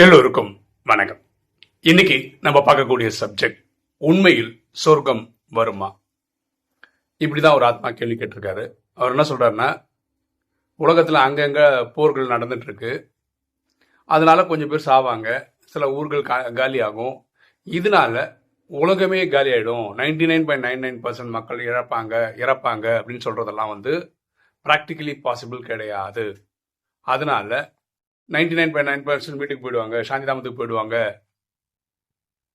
எல்லோருக்கும் வணக்கம். இன்னைக்கு நம்ம பார்க்கக்கூடிய சப்ஜெக்ட் உண்மையில் சொர்க்கம் வருமா? இப்படிதான் ஒரு ஆத்மா கேள்வி கேட்டிருக்காரு. அவர் என்ன சொல்றாருன்னா உலகத்துல அங்கங்க போர்கள் நடந்துட்டு இருக்கு அதனால கொஞ்சம் பேர் சாவாங்க. சில ஊர்கள் கா- காலியாகும். இதனால உலகமே காலி ஆயிடும் ninety nine point nine nine percent மக்கள் இறப்பாங்க இறப்பாங்க அப்படின்னு சொல்றதெல்லாம் வந்து ப்ராக்டிக்கலி பாசிபிள் கிடையாது. அதனால ninety nine point nine percent வீட்டுக்கு போயிடுவாங்க சாந்திதாமத்துக்கு போயிடுவாங்க.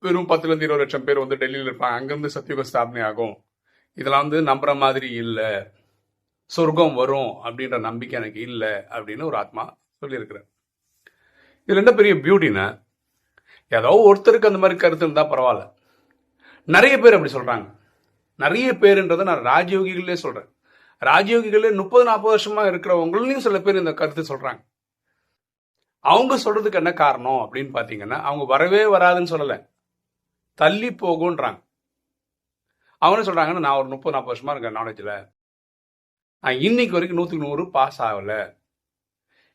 வெறும் பத்துலேருந்து இருபது லட்சம் பேர் வந்து டெல்லியில் இருப்பாங்க. அங்கேருந்து சத்தியுக ஸ்தாபனை ஆகும். இதெல்லாம் வந்து நம்புற மாதிரி இல்லை. சொர்க்கம் வரும் அப்படின்ற நம்பிக்கை எனக்கு இல்லை அப்படின்னு ஒரு ஆத்மா சொல்லியிருக்கிறார். இதில் என்ன பெரிய பியூட்டினா ஏதோ ஒருத்தருக்கு அந்த மாதிரி கருத்து இருந்தால் பரவாயில்ல. நிறைய பேர் அப்படி சொல்கிறாங்க நிறைய பேருன்றதை நான் ராஜயோகிகளே சொல்கிறேன் ராஜயோகிகளே முப்பது நாற்பது வருஷமாக இருக்கிறவங்களையும் சில பேர் இந்த கருத்து சொல்கிறாங்க அவங்க சொல்றதுக்கு என்ன காரணம் அப்படின்னு பார்த்தீங்கன்னா அவங்க வரவே வராதுன்னு சொல்லலை. தள்ளி போகுன்றாங்க. அவங்க சொல்கிறாங்கன்னா சொல்றாங்கன்னா நான் ஒரு முப்பது நாற்பது வருஷமா இருக்கேன் நாலேஜில் நான் இன்னைக்கு வரைக்கும் நூற்றுக்கு நூறு பாஸ் ஆகலை.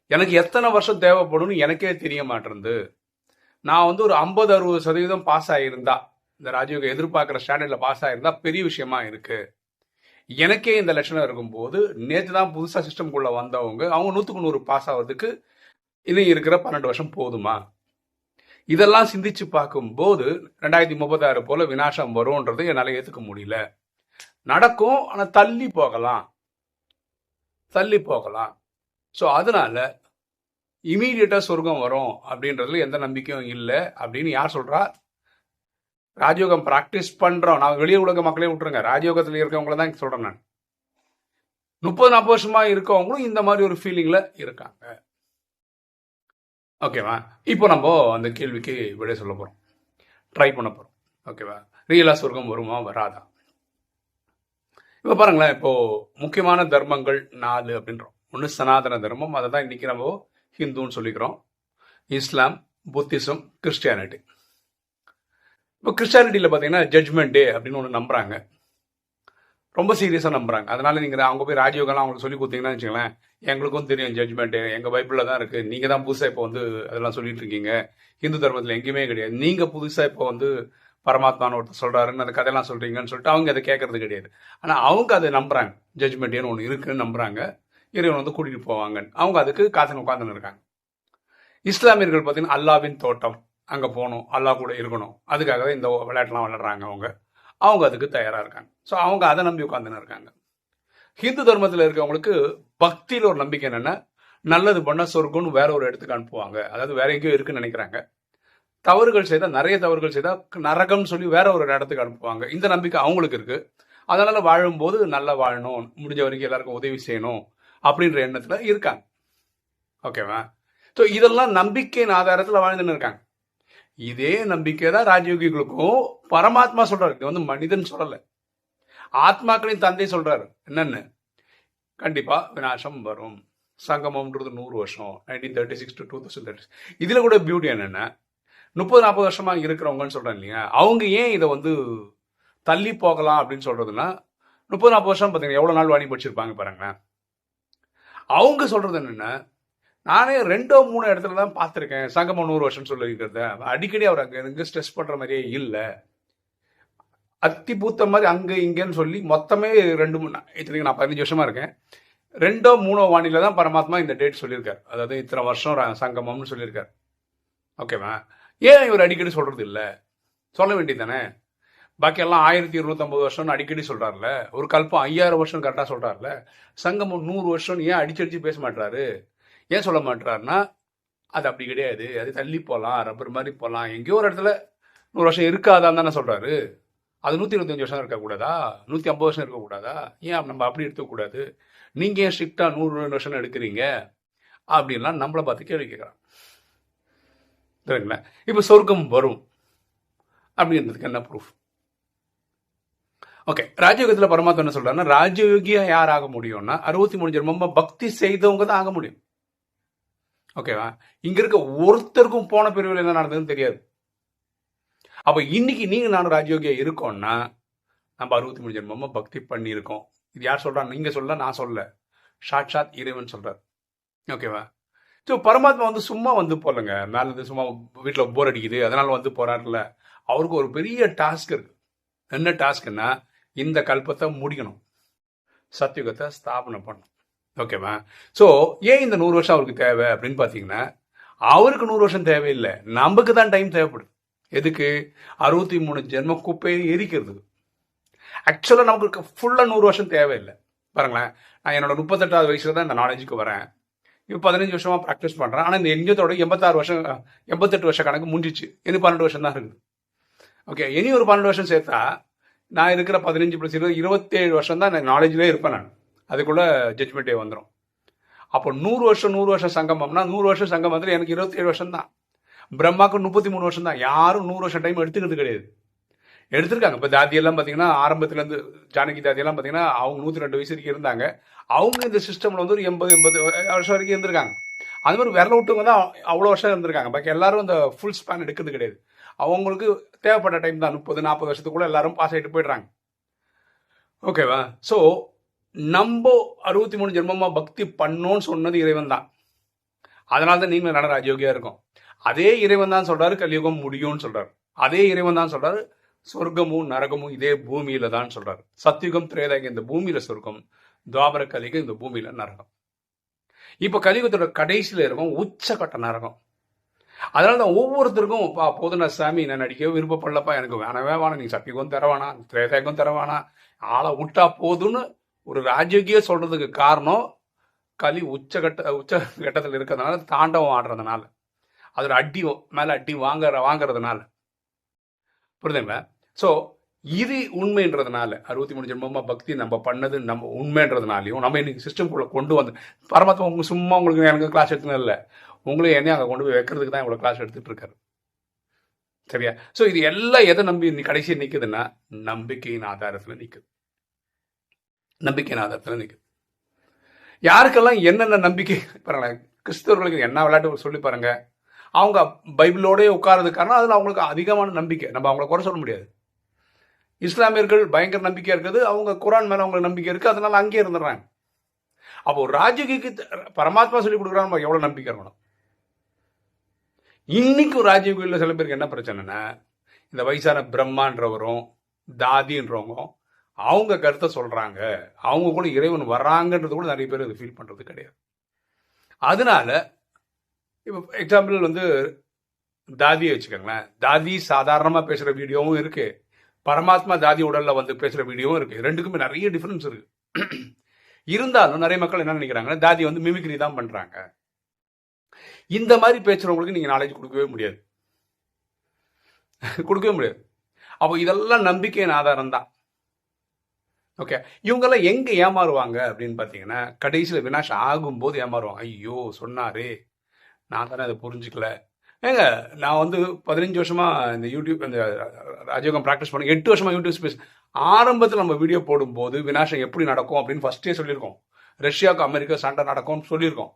எனக்கு எத்தனை வருஷம் தேவைப்படும்னு எனக்கே தெரிய மாட்டேருந்து நான் வந்து ஒரு ஐம்பது அறுபது சதவீதம் பாஸ் ஆகியிருந்தா இந்த ராஜீவ்க எதிர்பார்க்குற ஸ்டாண்டர்டில் பாஸ் ஆகியிருந்தா பெரிய விஷயமா இருக்கு. எனக்கே இந்த லட்சணம் இருக்கும்போது நேற்று தான் புதுசாக சிஸ்டம்குள்ளே வந்தவங்க அவங்க நூற்றுக்கு நூறு பாஸ் ஆகிறதுக்கு இன்னும் இருக்கிற பன்னெண்டு வருஷம் போதுமா? இதெல்லாம் சிந்திச்சு பார்க்கும்போது ரெண்டாயிரத்தி முப்பத்தாறு போல வினாசம் வரும்ன்றது என்னால் ஏற்றுக்க முடியல. நடக்கும் ஆனால் தள்ளி போகலாம். தள்ளி போகலாம். ஸோ அதனால இமீடியட்டாக சொர்க்கம் வரும் அப்படின்றதுல எந்த நம்பிக்கையும் இல்லை அப்படின்னு யார் சொல்கிறா ராஜயோகம் ப்ராக்டிஸ் பண்ணுறோம் நான் வெளியே உலக மக்களே விட்டுருங்க. ராஜயோகத்தில் இருக்கவங்கள தான் சொல்கிறேன் நான். முப்பது நாற்பது வருஷமாக இருக்கவங்களும் இந்த மாதிரி ஒரு ஃபீலிங்கில் இருக்காங்க. ஓகேவா? இப்போ நம்ம அந்த கேள்விக்கு விடை சொல்ல போகிறோம் ட்ரை பண்ண போகிறோம் ஓகேவா? ரியலாக சொர்க்கம் வருமா? வராதா? இப்போ பாருங்களேன் இப்போது முக்கியமான தர்மங்கள் நாலு அப்படின்றோம். ஒன்று சனாதன தர்மம் அதை தான் இன்றைக்கி நம்ம ஹிந்துன்னு சொல்லிக்கிறோம். Islam Buddhism Christianity. இப்போ கிறிஸ்டியானிட்டியில் பார்த்தீங்கன்னா ஜட்ஜ்மெண்ட் டே அப்படின்னு ஒன்று நம்புகிறாங்க ரொம்ப சீரியஸாக நம்புறாங்க. அதனால நீங்கள் அவங்க போய் ராஜயோகம்லாம் அவங்களுக்கு சொல்லி கொடுத்தீங்கன்னா வச்சுங்களேன் எங்களுக்கும் தெரியும் ஜட்மெண்ட்டு எங்கள் பைபிளில் தான் இருக்குது நீங்கள் தான் புதுசாக இப்போ வந்து அதெல்லாம் சொல்லிட்டு இருக்கீங்க. ஹிந்து தர்மத்தில் எங்கேயுமே கிடையாது. நீங்கள் புதுசாக இப்போ வந்து பரமாத்மான்னு ஒருத்தர் சொல்கிறாருன்னு அந்த கதையெல்லாம் சொல்கிறீங்கன்னு சொல்லிட்டு அவங்க அதை கேட்கறது கிடையாது. ஆனால் அவங்க அதை நம்புறாங்க. ஜட்மெண்ட்டுன்னு ஒன்று இருக்குன்னு நம்புறாங்க. இறைவன் வந்து கூட்டிகிட்டு போவாங்க அவங்க அதுக்கு காத்துன்னு உட்காந்துன்னு இருக்காங்க. இஸ்லாமியர்கள் பார்த்தீங்கன்னா அல்லாவின் தோட்டம். அங்கே போகணும். அல்லாஹ் கூட இருக்கணும். அதுக்காகவே இந்த விளையாட்டுலாம் விளையாடுறாங்க அவங்க. அவங்க அதுக்கு தயாராக இருக்காங்க. ஸோ அவங்க அதை நம்பி உட்காந்துன்னு இருக்காங்க. ஹிந்து தர்மத்தில் இருக்கவங்களுக்கு பக்தியில் ஒரு நம்பிக்கை என்னென்னா நல்லது பண்ண சொர்க்கம்னு வேற ஒரு இடத்துக்கு அனுப்புவாங்க. அதாவது வேற எங்கேயோ இருக்குன்னு நினைக்கிறாங்க. தவறுகள் செய்தால் நிறைய தவறுகள் செய்தால் நரகம்னு சொல்லி வேற ஒரு இடத்துக்கு அனுப்புவாங்க. இந்த நம்பிக்கை அவங்களுக்கு இருக்குது அதனால் வாழும்போது நல்லா வாழணும் முடிஞ்ச வரைக்கும் எல்லாருக்கும் உதவி செய்யணும் அப்படின்ற எண்ணத்தில் இருக்காங்க. ஓகேவா ஸோ இதெல்லாம் நம்பிக்கையின் ஆதாரத்தில் வாழ்ந்துன்னு இருக்காங்க. இதே நம்பிக்கை தான் ராஜயோகிகளுக்கும் பரமாத்மா சொல்றாரு. இது வந்து மனிதன் சொல்லல. ஆத்மாக்களின் தந்தை சொல்றாரு. என்னன்னு? கண்டிப்பா விநாசம் வரும். சங்கமம்ன்றது நூறு வருஷம். Nineteen thirty six to two thousand thirty இதுல கூட பியூட்டி என்னன்னா முப்பது நாற்பது வருஷமா இருக்கிறவங்கன்னு சொல்றேன் இல்லையா? அவங்க ஏன் இதை வந்து தள்ளி போகலாம் அப்படின்னு சொல்றதுன்னா முப்பது நாற்பது வருஷம் பார்த்தீங்கன்னா எவ்வளோ நாள் வாணி படிச்சிருப்பாங்க பாருங்களேன். அவங்க சொல்றது என்னென்ன நானே ரெண்டோ மூணு இடத்துல தான் பார்த்துருக்கேன். சங்கமம் நூறு வருஷம் சொல்லியிருக்கிறத. அடிக்கடி அவர் அங்கே எங்கே ஸ்ட்ரெஸ் பண்ணுற மாதிரியே இல்லை. அத்தி பூத்த மாதிரி அங்கே இங்கேன்னு சொல்லி மொத்தமே ரெண்டு மூணு இத்தனைக்கு நான் பதினஞ்சு வருஷமாக இருக்கேன். ரெண்டோ மூணோ வானிலை தான் பரமாத்மா இந்த டேட் சொல்லியிருக்கார். அதாவது இத்தனை வருஷம் சங்கமம்னு சொல்லியிருக்கார். ஓகேவா ஏன் இவர் அடிக்கடி சொல்கிறது இல்லை? சொல்ல வேண்டியதானே பாக்கி எல்லாம் ஆயிரத்தி இருநூத்தம்பது வருஷம்னு அடிக்கடி சொல்கிறார்ல ஒரு கல்பம் ஐயாயிரம் வருஷம் கரெக்டாக சொல்கிறார்ல சங்கமம் நூறு வருஷம்னு ஏன் அடிச்சடிச்சு பேச மாட்டாரு ஏன் சொல்ல மாட்டாருன்னா அது அப்படி கிடையாது. அது தள்ளி போகலாம் ரப்பர் மாதிரி போகலாம் எங்கேயோ ஒரு இடத்துல நூறு வருஷம் இருக்காதான்னு தானே சொல்கிறாரு அது நூற்றி இருபத்தஞ்சி வருஷம் இருக்கக்கூடாதா நூற்றி ஐம்பது வருஷம் இருக்கக்கூடாதா ஏன் நம்ம அப்படி எடுத்துக்கூடாது நீங்கள் ஏன் ஸ்ட்ரிக்டாக நூறு ரெண்டு வருஷம் எடுக்கிறீங்க? அப்படின்லாம் நம்மளை பார்த்து கேள்வி கேட்குறான். சரிங்களா இப்போ சொர்க்கம் வரும் அப்படின்றதுக்கு என்ன ப்ரூஃப் ஓகே ராஜயோகத்தில் பரமாத்மா என்ன சொல்கிறாருன்னா ராஜயோகியாக யார் ஆக முடியும்னா அறுபத்தி மூணு ஜென்மமாக பக்தி செய்தவங்க தான் ஆக முடியும். ஓகேவா இங்க இருக்க ஒருத்தருக்கும் போன பிரிவில் என்ன நடந்ததுன்னு தெரியாது. அப்ப இன்னைக்கு நீங்க நானும் ராஜயோகியா இருக்கோம்னா நம்ம அறுபத்தி மூணு ஜென்மமா பக்தி பண்ணியிருக்கோம். இது யார் சொல்றா? நீங்க சொல்ல நான் சொல்ல. சாட்சாத் இறைவன் சொல்றார். ஓகேவா ஸோ பரமாத்மா வந்து சும்மா வந்து போகலங்க மேல இருந்து சும்மா வீட்டில் போர் அடிக்குது. அதனால வந்து போறாருல அவருக்கு ஒரு பெரிய டாஸ்க் இருக்கு. என்ன டாஸ்க்னா இந்த கல்பத்தை முடிக்கணும். சத்தியுகத்தை ஸ்தாபனம் பண்ணணும். ஓகேவா ஸோ ஏன் இந்த நூறு வருஷம் அவருக்கு தேவை அப்படின்னு பார்த்தீங்கன்னா அவருக்கு நூறு வருஷம் தேவையில்லை. நமக்கு தான் டைம் தேவைப்படுது எதுக்கு? அறுபத்தி மூணு ஜென்ம குப்பையை எரிக்கிறது ஆக்சுவலாக நமக்கு ஃபுல்லாக நூறு வருஷம் தேவையில்லை. பாருங்களேன். நான் என்னோட முப்பத்தெட்டாவது வயசுல தான் இந்த நாலேஜுக்கு வரேன். இப்போ பதினஞ்சு வருஷமாக ப்ராக்டிஸ் பண்ணுறேன் ஆனால் இந்த எங்கத்தோட எண்பத்தாறு வருஷம் எண்பத்தெட்டு வருஷ கணக்கு முடிஞ்சிச்சு. இன்னும் பன்னெண்டு வருஷம் தான் இருக்குது. ஓகே இனி ஒரு பன்னெண்டு வருஷம் சேர்த்தா நான் இருக்கிற பதினஞ்சு ப்ளஸ் இருபது இருபத்தேழு வருஷம் தான் நான் நாலேஜ்லேயே இருப்பேன் நான். அதுக்குள்ளே ஜட்ஜ்மெண்ட்டே வந்துடும் அப்போ நூறு வருஷம் நூறு வருஷம் சங்கமம்னா நூறு வருஷம் சங்கமத்தில் எனக்கு இருபத்தேழு வருஷம் தான் பிரம்மாவுக்கு முப்பத்தி மூணு வருஷம் தான் யாரும் நூறு வருஷம் டைம் எடுத்துக்கிறது கிடையாது. எடுத்திருக்காங்க. இப்போ தாதியெல்லாம் பார்த்தீங்கன்னா ஆரம்பத்துலேருந்து ஜானகி தாதியெல்லாம் பார்த்தீங்கன்னா அவங்க நூற்றி ரெண்டு வயசு வரைக்கும் இருந்தாங்க. அவங்க இந்த சிஸ்டமில் வந்து ஒரு எண்பது எண்பது வருஷம் வரைக்கும் இருந்திருக்காங்க. அது மாதிரி விரல விட்டவங்க தான் அவ்வளோ வருஷம் இருந்திருக்காங்க. பாக்கி எல்லாரும் அந்த ஃபுல் ஸ்பேன் எடுக்கிறது கிடையாது. அவங்களுக்கு தேவைப்பட்ட டைம் தான். முப்பது நாற்பது வருஷத்துக்குள்ளே எல்லாரும் பாஸ் ஆகிட்டு போயிடுறாங்க. ஓகேவா ஸோ நம்ம அறுபத்தி மூணு ஜென்மமா பக்தி பண்ணோன்னு சொன்னது இறைவன் தான் அதனால தான் நீங்களும் நட ராஜயோகியா இருக்கும். அதே இறைவன் தான் சொல்றாரு கலியுகம் முடியும்னு சொல்றாரு. அதே இறைவன் தான் சொல்றாரு சொர்க்கமும் நரகமும் இதே பூமியில தான் சொல்றாரு. சத்தியுகம் திரேதாங்க இந்த பூமியில சொர்க்கம் துவாபர கலிகம் இந்த பூமியில நரகம். இப்ப கலியுகத்தோட கடைசியில இருக்கும் உச்சக்கட்ட நரகம். அதனால தான் ஒவ்வொருத்தருக்கும் பா போதுனா சாமி நான் நடிக்கவே விருப்பப்படலப்பா எனக்கு வேணவே வேணாம் நீ சத்தியகம் தரவானா திரேதாயகம் தரவானா ஆளை விட்டா போதும்னு ஒரு ராஜயோகிய சொல்றதுக்கு காரணம் கலி உச்சகட்ட உச்ச கட்டத்தில் இருக்கிறதுனால தாண்டவம் ஆடுறதுனால. அதோட அடி மேல அடி வாங்குற வாங்குறதுனால. புரியுதுங்களா? ஸோ இது உண்மைன்றதுனால அறுபத்தி மூணு ஜென்மமா பக்தி நம்ம பண்ணது நம்ம உண்மைன்றதுனாலையும் நம்ம இன்னைக்கு சிஸ்டம்குள்ள கொண்டு வந்து பரமாத்மா உங்க சும்மா உங்களுக்கு எனக்கு கிளாஸ் எடுத்துனது இல்லை. உங்களையும் என்னையும் அங்கே கொண்டு போய் வைக்கிறதுக்கு தான் இவ்வளோ கிளாஸ் எடுத்துட்டு இருக்காரு. சரியா? ஸோ இது எல்லாம் எதை நம்பி இன்னைக்கு கடைசியாக நிற்குதுன்னா நம்பிக்கையின் ஆதாரத்தில் நிற்குது நம்பிக்கையின் ஆதாரத்தில் நிற்குது யாருக்கெல்லாம் என்னென்ன நம்பிக்கை பாருங்களேன் கிறிஸ்தவர்களுக்கு என்ன விளையாட்டு சொல்லி பாருங்க. அவங்க பைபிளோடய உட்காரது காரணம் அதில் அவங்களுக்கு அதிகமான நம்பிக்கை. நம்ம அவங்கள குறை சொல்ல முடியாது. இஸ்லாமியர்கள் பயங்கர நம்பிக்கையாக இருக்குது அவங்க குரான் மேலே அவங்களுக்கு நம்பிக்கை இருக்குது அதனால அங்கேயே இருந்துடுறாங்க. அப்போ ராஜகிக்கு பரமாத்மா சொல்லி கொடுக்குறாங்க நம்ம எவ்வளோ நம்பிக்கை இருக்கணும்? இன்னைக்கு ராஜயோகியில் சில பேருக்கு என்ன பிரச்சனைனா இந்த வயசான பிரம்மான்றவரும் தாதின்றவங்க அவங்க கருத்தை சொல்கிறாங்க அவங்க கூட இறைவன் வர்றாங்கன்றது கூட நிறைய பேர் அது ஃபீல் பண்ணுறது கிடையாது. அதனால இப்போ எக்ஸாம்பிள் வந்து தாதியை வச்சுக்கோங்களேன். தாதி சாதாரணமாக பேசுகிற வீடியோவும் இருக்குது பரமாத்மா தாதி உடலில் வந்து பேசுகிற வீடியோவும் இருக்குது ரெண்டுக்குமே நிறைய டிஃப்ரென்ஸ் இருக்குது இருந்தாலும் நிறைய மக்கள் என்ன நினைக்கிறாங்கன்னா தாதி வந்து மிமிக்ரி தான் பண்ணுறாங்க இந்த மாதிரி பேசுகிறவங்களுக்கு நீங்கள் நாலேஜ் கொடுக்கவே முடியாது. கொடுக்கவே முடியாது. அப்போ இதெல்லாம் நம்பிக்கையின் ஆதாரம் தான் ஓகே இவங்கெல்லாம் எங்கே ஏமாறுவாங்க அப்படின்னு பார்த்தீங்கன்னா கடைசியில் வினாஷம் ஆகும்போது ஏமாறுவாங்க. ஐயோ சொன்னாரே. நான் தானே அதை புரிஞ்சுக்கல. ஏங்க நான் வந்து பதினஞ்சு வருஷமாக இந்த யூடியூப் இந்த ராஜயோகம் ப்ராக்டிஸ் பண்ண எட்டு வருஷமாக யூடியூப் ஸ்பேஸ் ஆரம்பத்தில் நம்ம வீடியோ போடும்போது வினாஷம் எப்படி நடக்கும் அப்படின்னு ஃபஸ்ட்டே சொல்லியிருக்கோம். ரஷ்யாவுக்கு அமெரிக்கா சண்டை நடக்கும்னு சொல்லியிருக்கோம்.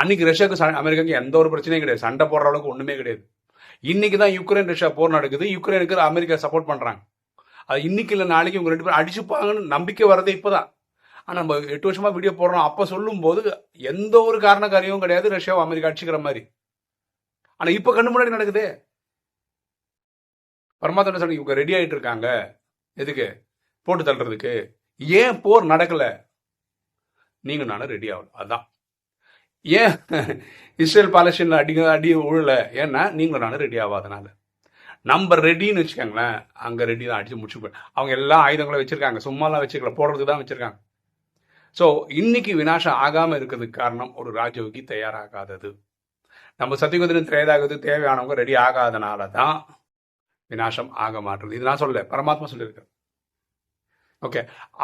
அன்னைக்கு ரஷ்யாவுக்கு அமெரிக்காவுக்கு எந்த ஒரு பிரச்சனையும் கிடையாது. சண்டை போடுற அளவுக்கு ஒன்றுமே கிடையாது. இன்னைக்கு தான் யுக்ரைன் ரஷ்யா போர் நடக்குது. யுக்ரைனுக்கு அமெரிக்கா சப்போர்ட் பண்ணுறாங்க அது இன்னைக்கு இல்லை நாளைக்கு இவங்க ரெண்டு பேரும் அடிச்சுப்பாங்கன்னு நம்பிக்கை வரதே இப்போதான். ஆனால் நம்ம எட்டு வருஷமாக வீடியோ போடுறோம். அப்போ சொல்லும்போது எந்த ஒரு காரணக்காரியும் கிடையாது. ரஷ்யாவை அமெரிக்கா அடிச்சுக்கிற மாதிரி. ஆனால் இப்போ கண்ணு முன்னாடி நடக்குது. பரமாத்மா சொல்லி இவங்க ரெடி ஆகிட்டு இருக்காங்க. எதுக்கு? போட்டு தள்ளுறதுக்கு. ஏன் போர் நடக்கலை? நீங்கள் நானும் ரெடி ஆகணும். அதுதான் ஏன் இஸ்ரேல் பாலஸ்டீனில் அடி அடி உழல? ஏன்னா நீங்களும் நானும் ரெடி ஆகாதனால. நம்ம ரெடின்னு வச்சுக்கோங்களேன். அங்கே ரெடி தான் அடித்து முடிச்சு அவங்க எல்லா ஆயுதங்களும் வச்சுருக்காங்க. சும்மாலாம் வச்சுக்கல. போடுறதுக்கு தான் வச்சுருக்காங்க. ஸோ இன்னைக்கு வினாசம் ஆகாமல் இருக்கிறதுக்கு காரணம் ஒரு ராஜயோகி தயாராகாதது. நம்ம சத்தியகுதிரன் திரையதாகிறது தேவையானவங்க ரெடி ஆகாதனால தான் வினாசம் ஆக மாட்டுறது இது நான் சொல்ல பரமாத்மா சொல்லியிருக்கேன் ஓகே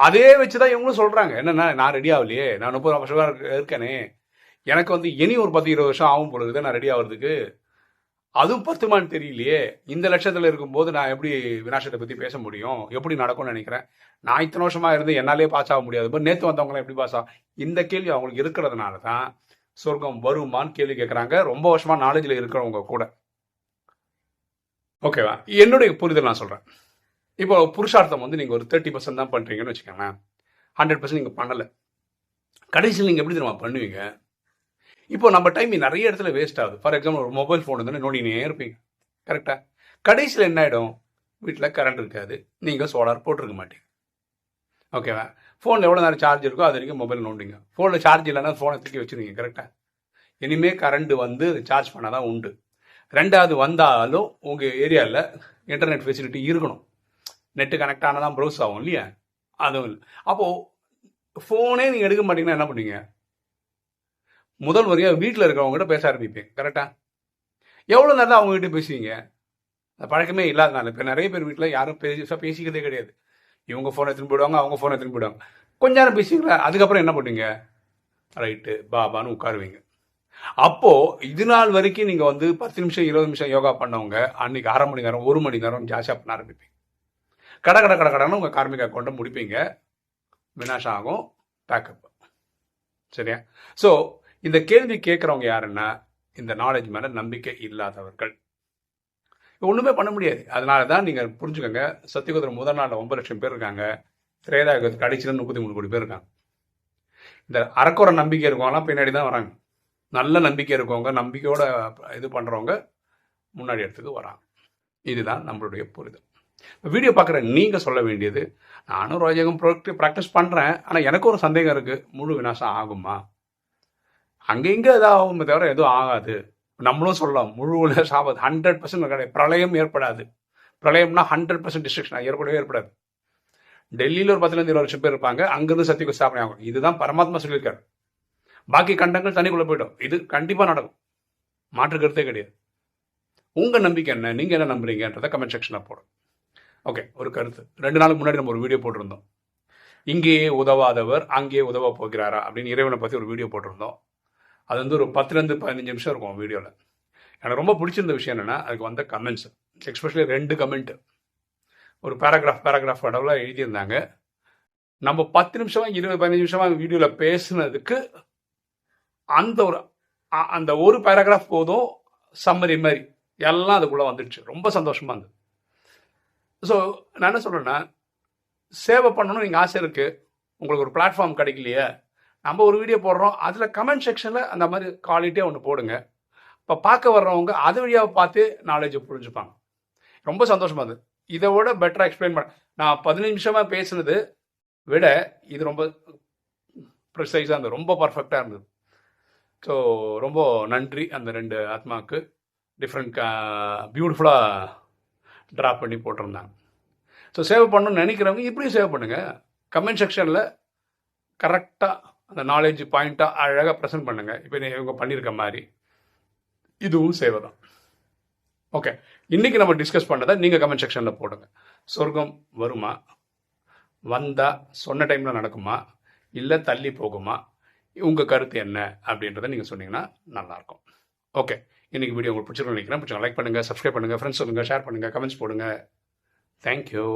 அதே வச்சு தான் இவங்களும் சொல்கிறாங்க என்னென்னா நான் ரெடி ஆகலையே. நான் முப்பது வருஷமாக இருக்கேனே. எனக்கு வந்து இனி ஒரு பத்து இருபது வருஷம் ஆகும் பொழுது நான் ரெடி ஆகிறதுக்கு அதுவும் பத்துமான்னு தெரியலையே. இந்த லட்சத்தில் இருக்கும்போது நான் எப்படி வினாசத்தை பற்றி பேச முடியும்? எப்படி நடக்கும்னு நினைக்கிறேன். நான் இத்தனை வருஷமாக இருந்து என்னாலே பாஸ் ஆக முடியாது. நேற்று வந்தவங்களாம் எப்படி பாஸ் ஆகும் இந்த கேள்வி அவங்களுக்கு இருக்கிறதுனால தான் சொர்க்கம் வருமான்னு கேள்வி கேட்குறாங்க ரொம்ப வருஷமாக நாலேஜில் இருக்கிறவங்க கூட. ஓகேவா என்னுடைய புரிதல் நான் சொல்கிறேன் இப்போ புருஷார்த்தம் வந்து நீங்கள் ஒரு தேர்ட்டி பர்சன்ட் தான் பண்ணுறீங்கன்னு வச்சுக்கோங்களேன். ஹண்ட்ரட் பர்சன்ட் நீங்கள் பண்ணலை. கடைசியில் நீங்கள் எப்படி தெரியுமா பண்ணுவீங்க? இப்போ நம்ம டைம் நிறைய இடத்துல வேஸ்ட் ஆகுது. ஃபார் எக்ஸாம்பிள் ஒரு மொபைல் ஃபோன் வந்து நோண்டினே இருப்பீங்க. கரெக்டாக கடைசியில் என்ன ஆகிடும் வீட்டில் கரண்ட் இருக்காது. நீங்கள் சோலார் போட்டிருக்க மாட்டீங்க. ஓகேவா ஃபோனில் எவ்வளோ நேரம் சார்ஜ் இருக்கோ அது வரைக்கும் மொபைல் நோண்டிங்க. ஃபோனில் சார்ஜ் இல்லைன்னா ஃபோனை தூக்கி வச்சுருவீங்க கரெக்டாக இனிமேல் கரண்ட் வந்து சார்ஜ் பண்ணால் தான் உண்டு. ரெண்டாவது வந்தாலும் உங்கள் ஏரியாவில் இன்டர்நெட் ஃபெசிலிட்டி இருக்கணும். நெட்டு கனெக்ட் ஆனால் தான் ப்ரௌஸ் ஆகும் இல்லையா? அதுவும் இல்லை. அப்போது ஃபோனே நீங்கள் எடுக்க மாட்டீங்கன்னா என்ன பண்ணுவீங்க? முதல் முறையாக வீட்டில் இருக்கிறவங்ககிட்ட பேச ஆரம்பிப்பேன். கரெக்டாக எவ்வளோ நேரம் அவங்ககிட்ட பேசுவீங்க? அந்த பழக்கமே இல்லாதனால இப்போ நிறைய பேர் வீட்டில் யாரும் பேசி பேசிக்கிறதே கிடையாது. இவங்க ஃபோனை எடுத்துன்னு போயிடுவாங்க அவங்க ஃபோனை எடுத்துன்னு போயிடுவாங்க. கொஞ்ச நேரம் பேசுவீங்களா அதுக்கப்புறம் என்ன பண்ணுவீங்க? ரைட்டு பாபான்னு உட்காருவீங்க. அப்போது இது நாள் வரைக்கும் நீங்கள் வந்து பத்து நிமிஷம் இருபது நிமிஷம் யோகா பண்ணவங்க அன்னைக்கு அரை மணி நேரம் ஒரு மணி நேரம் ஜாஸ்தியாக பண்ண ஆரம்பிப்பீங்க. கடை கடை கடை கடைன்னு உங்கள் கார்மிக அக்கௌண்ட்டை முடிப்பீங்க. வினாஷம் ஆகும் பேக்கப் சரியா? ஸோ இந்த கேள்வி கேட்குறவங்க யாருன்னா இந்த நாலேஜ் மேலே நம்பிக்கை இல்லாதவர்கள். ஒன்றுமே பண்ண முடியாது. அதனால தான் நீங்கள் புரிஞ்சுக்கோங்க சத்தியகுதிரை முதல் நாளில் ஒன்பது லட்சம் பேர் இருக்காங்க திரேதா கடைசியில் முப்பத்தி மூணு கோடி பேர் இருக்காங்க. இந்த அறக்குறை நம்பிக்கை இருக்கவங்களாம் பின்னாடி தான் வராங்க. நல்ல நம்பிக்கை இருக்கவங்க நம்பிக்கையோட இது பண்ணுறவங்க முன்னாடி இடத்துக்கு வராங்க. இதுதான் நம்மளுடைய புரிதல். வீடியோ பார்க்குற நீங்கள் சொல்ல வேண்டியது நானும் ரோஜகம் ப்ராக்டி ப்ராக்டிஸ் பண்ணுறேன் ஆனால் எனக்கு ஒரு சந்தேகம் இருக்குது முழு விநாசம் ஆகுமா? அங்கே இங்கே எதாவது தவிர எதுவும் ஆகாது. நம்மளும் சொல்லலாம் முழு சாபத்து ஹண்ட்ரட் பர்சன்ட் கிடையாது. பிரளயம் ஏற்படாது. பிரளயம்னா ஹண்ட்ரட் பர்சன்ட் டிஸ்ட்ரிக்ஷன் ஏற்படவே ஏற்படாது. டெல்லியில் ஒரு பத்துலேருந்து இருபது லட்சம் பேர் இருப்பாங்க. அங்கேருந்து சத்தியக்கு ஸ்தாபனை ஆகும். இதுதான் பரமாத்மா சொல்லியிருக்காரு. பாக்கி கண்டங்கள் தண்ணிக்குள்ளே போயிடும். இது கண்டிப்பாக நடக்கும். மாற்று கருத்தே கிடையாது. உங்கள் நம்பிக்கை என்ன? நீங்கள் என்ன நம்புறீங்கன்றதை கமெண்ட் செக்ஷனில் போடும். ஓகே ஒரு கருத்து. ரெண்டு நாளுக்கு முன்னாடி நம்ம ஒரு வீடியோ போட்டிருந்தோம். இங்கேயே உதவாதவர் அங்கேயே உதவ போகிறாரா அப்படின்னு இறைவனை பற்றி ஒரு வீடியோ போட்டிருந்தோம். அது வந்து ஒரு பத்துலேருந்து பதினஞ்சு நிமிஷம் இருக்கும் வீடியோவில் எனக்கு ரொம்ப பிடிச்சிருந்த விஷயம் என்னென்னா அதுக்கு வந்த கமெண்ட்ஸ் எக்ஸ்பெஷலி ரெண்டு கமெண்ட்டு ஒரு பேராகிராஃப் பேராகிராஃப் அளவில் எழுதியிருந்தாங்க. நம்ம பத்து நிமிஷமாக இருபது பதினஞ்சு நிமிஷமாக வீடியோவில் பேசுனதுக்கு அந்த ஒரு அந்த ஒரு பேராகிராஃப் போதும் சம்மரி மாதிரி. எல்லாம் அதுக்குள்ளே வந்துடுச்சு. ரொம்ப சந்தோஷமாக இருந்தது. ஸோ நான் என்ன சொல்கிறேன்னா சேவை பண்ணணும்னு நீங்கள் ஆசை இருக்குது உங்களுக்கு ஒரு பிளாட்ஃபார்ம் கிடைக்கலையே. நம்ம ஒரு வீடியோ போடுறோம் அதில் கமெண்ட் செக்ஷனில் அந்த மாதிரி குவாலிட்டியாக ஒன்று போடுங்க. இப்போ பார்க்க வர்றவங்க அது வழியாக பார்த்து நாலேஜை புரிஞ்சுப்பாங்க. ரொம்ப சந்தோஷமாக அது இதை விட பெட்டராக எக்ஸ்பிளைன் பண்ண நான் பதினஞ்சு நிமிஷமாக பேசுனது விட இது ரொம்ப ப்ரிசைஸாக இருந்தது. ரொம்ப பர்ஃபெக்டாக இருந்தது. ஸோ ரொம்ப நன்றி அந்த ரெண்டு ஆத்மாவுக்கு டிஃப்ரெண்ட் பியூட்டிஃபுல்லாக ட்ரா பண்ணி போட்டிருந்தாங்க. ஸோ சேவ் பண்ணணும்னு நினைக்கிறவங்க இப்படியும் சேவ் பண்ணுங்கள் கமெண்ட் செக்ஷனில் கரெக்டாக அந்த நாலேஜ் பாயிண்ட்டாக அழகாக ப்ரெசென்ட் பண்ணுங்கள் இப்போ இவங்க பண்ணியிருக்க மாதிரி. இதுவும் சேவை தான் ஓகே இன்றைக்கி நம்ம டிஸ்கஸ் பண்ணதை நீங்கள் கமெண்ட் செக்ஷனில் போடுங்க. சொர்க்கம் வருமா? வந்தால் சொன்ன டைமில் நடக்குமா? இல்லை தள்ளி போகுமா? உங்கள் கருத்து என்ன? அப்படின்றத நீங்கள் சொன்னீங்கன்னா நல்லாயிருக்கும். ஓகே இன்றைக்கி வீடியோ உங்களுக்கு பிடிச்சிருக்கோம் நினைக்கிறேன். பிடிச்சவங்க லைக் பண்ணுங்கள் சப்ஸ்கிரைப் பண்ணுங்கள் ஃப்ரெண்ட்ஸ் சொல்லுங்கள் ஷேர் பண்ணுங்கள் கமெண்ட்ஸ் போடுங்க. தேங்க்யூ